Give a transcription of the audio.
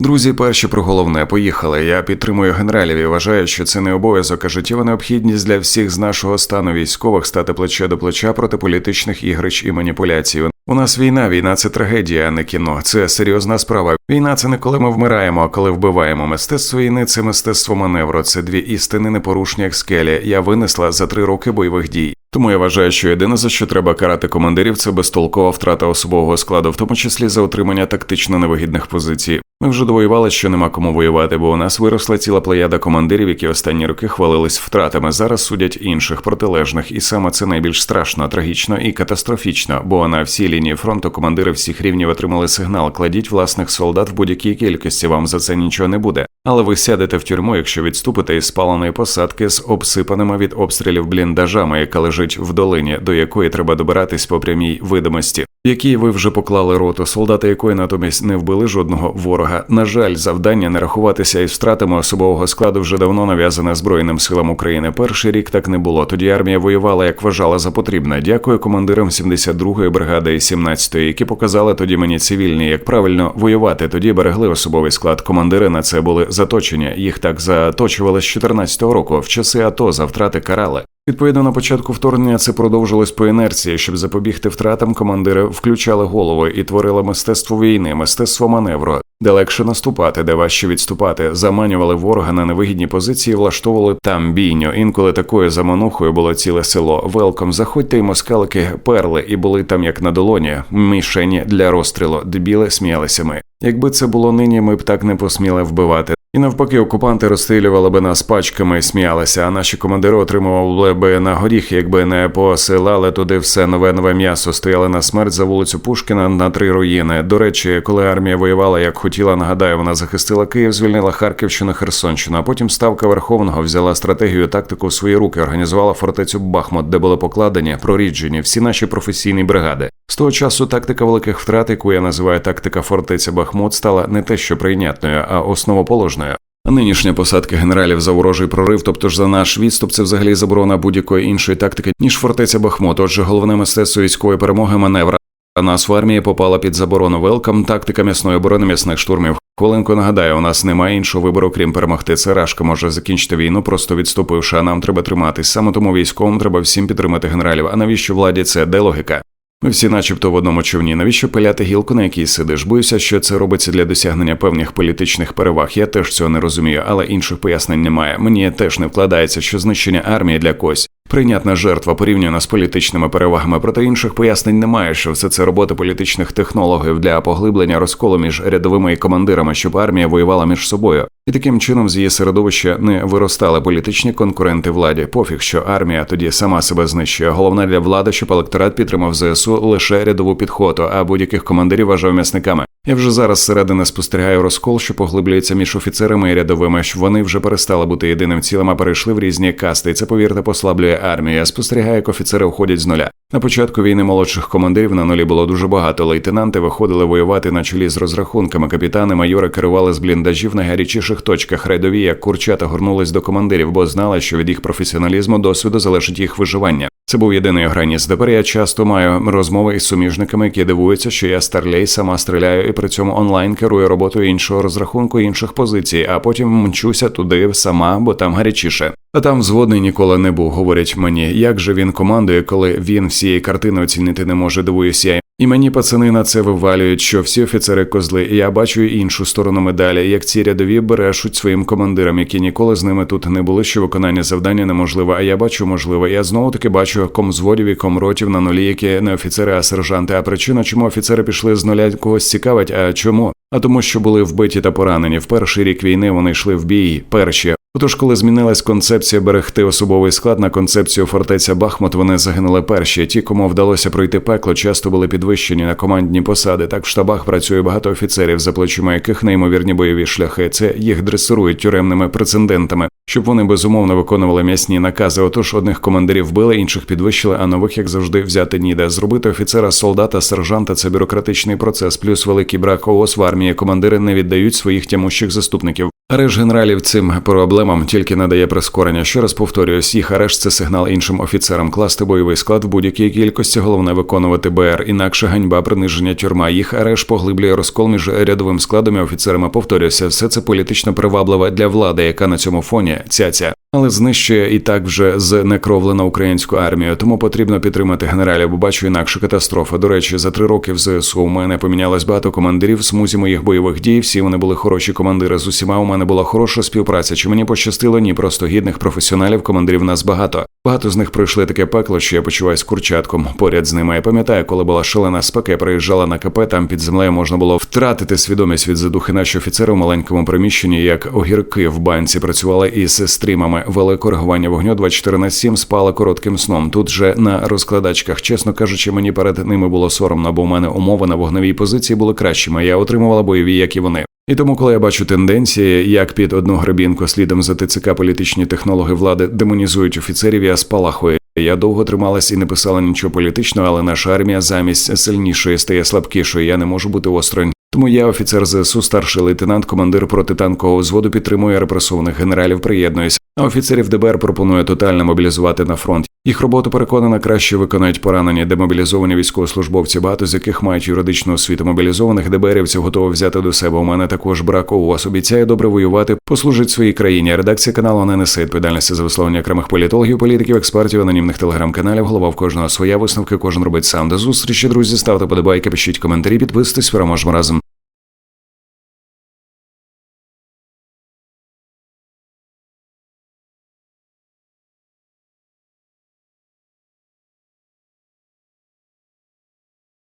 Друзі, перші про головне поїхали. Я підтримую генералів і вважаю, що це не обов'язок, а життєва необхідність для всіх з нашого стану військових стати плече до плеча проти політичних ігрищ і маніпуляцій. У нас війна, війна це трагедія, а не кіно. Це серйозна справа. Війна це не коли ми вмираємо, а коли вбиваємо. Мистецтво війни це мистецтво маневру. Це дві істини непорушні, як скелі. Я винесла за три роки бойових дій. Тому я вважаю, що єдине за що треба карати командирів, це безтолкова втрата особового складу, в тому числі за отримання тактично невигідних позицій. Ми вже довоювали, що нема кому воювати, бо у нас виросла ціла плеяда командирів, які останні роки хвалились втратами. Зараз судять інших протилежних, і саме це найбільш страшно, трагічно і катастрофічно. Бо на всій лінії фронту командири всіх рівнів отримали сигнал: кладіть власних солдат в будь-якій кількості. Вам за це нічого не буде. Але ви сядете в тюрму, якщо відступите із спаленої посадки з обсипаними від обстрілів бліндажами, яка лежить в долині, до якої треба добиратись по прямій видимості, в якій ви вже поклали роту, солдати якої натомість не вбили жодного ворога. На жаль, завдання не рахуватися із втратами особового складу вже давно нав'язане Збройним силам України. Перший рік так не було. Тоді армія воювала як вважала за потрібне. Дякую командирам 72-ї бригади і 17-ї, які показали тоді мені цивільні, як правильно воювати. Тоді берегли особовий склад. Командири на це були заточені. Їх так заточували з 14-го року. В часи АТО за втрати карали. Відповідно, на початку вторгнення це продовжилось по інерції, щоб запобігти втратам, командири включали голову і творили мистецтво війни, мистецтво маневру, де легше наступати, де важче відступати, заманювали ворога на невигідні позиції, влаштовували там бійню. Інколи такою заманухою було ціле село. Велком, заходьте і москалики перли, і були там як на долоні, мішені для розстрілу. Дебіли сміялися ми. Якби це було нині, ми б так не посміли вбивати. І навпаки, окупанти розстрілювали би нас пачками і сміялися, а наші командири отримували би на горіх, якби не посилали туди все нове нове м'ясо, стояли на смерть за вулицю Пушкіна на три руїни. До речі, коли армія воювала, як хотіла, нагадаю, вона захистила Київ, звільнила Харківщину, Херсонщину. А потім ставка Верховного взяла стратегію тактику в свої руки, організувала фортецю Бахмут, де були покладені проріджені всі наші професійні бригади. З того часу тактика великих втрат, яку я називаю тактика фортеця Бахмут, стала не те, що прийнятною, а основоположною. Нинішня посадка генералів за ворожий прорив, тобто ж за наш відступ, це взагалі заборона будь-якої іншої тактики, ніж фортеця Бахмут. Отже, головне мистецтво військової перемоги маневра. А нас в армії попала під заборону велкам, тактика м'ясної оборони м'ясних штурмів. Хвилинку нагадаю, у нас немає іншого вибору, крім перемогти. Це рашка може закінчити війну, просто відступивши. А нам треба триматись. Саме тому військовим треба всім підтримати генералів. А навіщо владі це? Де логіка? Ми всі, начебто, в одному човні. Навіщо пиляти гілку, на якій сидиш? Боюся, що це робиться для досягнення певних політичних переваг. Я теж цього не розумію, але інших пояснень немає. Мені теж не вкладається, що знищення армії для когось прийнятна жертва порівняно з політичними перевагами. Проте інших пояснень немає, що все це робота політичних технологів для поглиблення розколу між рядовими і командирами, щоб армія воювала між собою. І таким чином з її середовища не виростали політичні конкуренти владі. Пофіг, що армія тоді сама себе знищує. Головне для влади, щоб електорат підтримав ЗСУ лише рядову підходу, а будь-яких командирів вважав м'ясниками. Я вже зараз зсередини спостерігаю розкол, що поглиблюється між офіцерами і рядовими, що вони вже перестали бути єдиним цілим, а перейшли в різні касти. І це, повірте, послаблює армію. Я спостерігаю, як офіцери уходять з нуля. На початку війни молодших командирів на нулі було дуже багато. Лейтенанти виходили воювати на чолі з розрахунками. Капітани, майори керували з бліндажів на гарячіших точках. Як курчата, горнулись до командирів, бо знали, що від їх професіоналізму досвіду залежить їх виживання. Це був єдиний граніс. Тепер я часто маю розмови із суміжниками, які дивуються, що я старлей сама стріляю і при цьому онлайн керую роботою іншого розрахунку інших позицій, а потім мчуся туди сама, бо там гарячіше. А там взводний ніколи не був, говорять мені, як же він командує, коли він всієї картини оцінити не може, дивуюся я. І мені пацани на це вивалюють, що всі офіцери козли, і я бачу іншу сторону медалі, як ці рядові берешуть своїм командирам, які ніколи з ними тут не були, що виконання завдання неможливе. А я бачу можливе. Я знову таки бачу комзводів і комротів на нулі, які не офіцери, а сержанти. А причина, чому офіцери пішли з нуля когось цікавить, а чому? А тому, що були вбиті та поранені. В перший рік війни вони йшли в бій перші. Отож, коли змінилась концепція берегти особовий склад на концепцію фортеця Бахмут, вони загинули перші. Ті, кому вдалося пройти пекло, часто були підвищені на командні посади. Так в штабах працює багато офіцерів, за плечима яких неймовірні бойові шляхи. Це їх дресирують тюремними прецедентами, щоб вони безумовно виконували м'ясні накази. Отож, одних командирів вбили, інших підвищили, а нових, як завжди, взяти ніде. Зробити офіцера, солдата, сержанта це бюрократичний процес, плюс великий брак ООС в армії. Командири не віддають своїх тямущих заступників. Арешт генералів цим проблемам тільки надає прискорення. Ще раз повторююсь, їх арешт це сигнал іншим офіцерам класти бойовий склад в будь-якій кількості. Головне виконувати БР. Інакше ганьба, приниження тюрма. Їх арешт поглиблює розкол між рядовим складом і офіцерами. Повторюся, все це політично приваблива для влади, яка на цьому фоні цяця. Але знищує і так вже знекровлена українську армію, тому потрібно підтримати генералів, бо бачу інакше катастрофа. До речі, за три роки в ЗСУ у мене помінялось багато командирів в смузі моїх бойових дій. Всі вони були хороші командири. З усіма у мене була хороша співпраця. Чи мені пощастило? Ні, просто гідних професіоналів, командирів нас багато. Багато з них пройшли таке пекло, що я почуваюсь курчатком поряд з ними. Я пам'ятаю, коли була шалена спека, я приїжджала на КП, там під землею можна було втратити свідомість від задухи. Наші офіцери в маленькому приміщенні, як огірки в банці, працювали із стрімами. Вели коригування вогню 24 на 7, спали коротким сном. Тут же на розкладачках, чесно кажучи, мені перед ними було соромно, бо у мене умови на вогневій позиції були кращими. Я отримувала бойові, як і вони. І тому, коли я бачу тенденції, як під одну гребінку слідом за ТЦК політичні технологи влади демонізують офіцерів, я спалахую. Я довго трималась і не писала нічого політичного, але наша армія замість сильнішої стає слабкішою. Я не можу бути осторонь. Тому я, офіцер ЗСУ, старший лейтенант, командир протитанкового взводу, підтримую репресованих генералів. Приєднуюсь. А офіцерів ДБР пропонує тотально мобілізувати на фронт. Їх роботу переконана краще виконають поранені демобілізовані військовослужбовці, багато з яких мають юридичну освіту мобілізованих ДБРівців готові взяти до себе. У мене також брак у вас обіцяє добре воювати, послужить своїй країні. Редакція каналу не несе відповідальності за висловлення окремих політологів, політиків, експертів, анонімних телеграм-каналів. Голова в кожного своя висновки. Кожен робить сам. До зустрічі, друзі. Ставте подобайки, пишіть коментарі, підписуйтесь. Переможемо разом.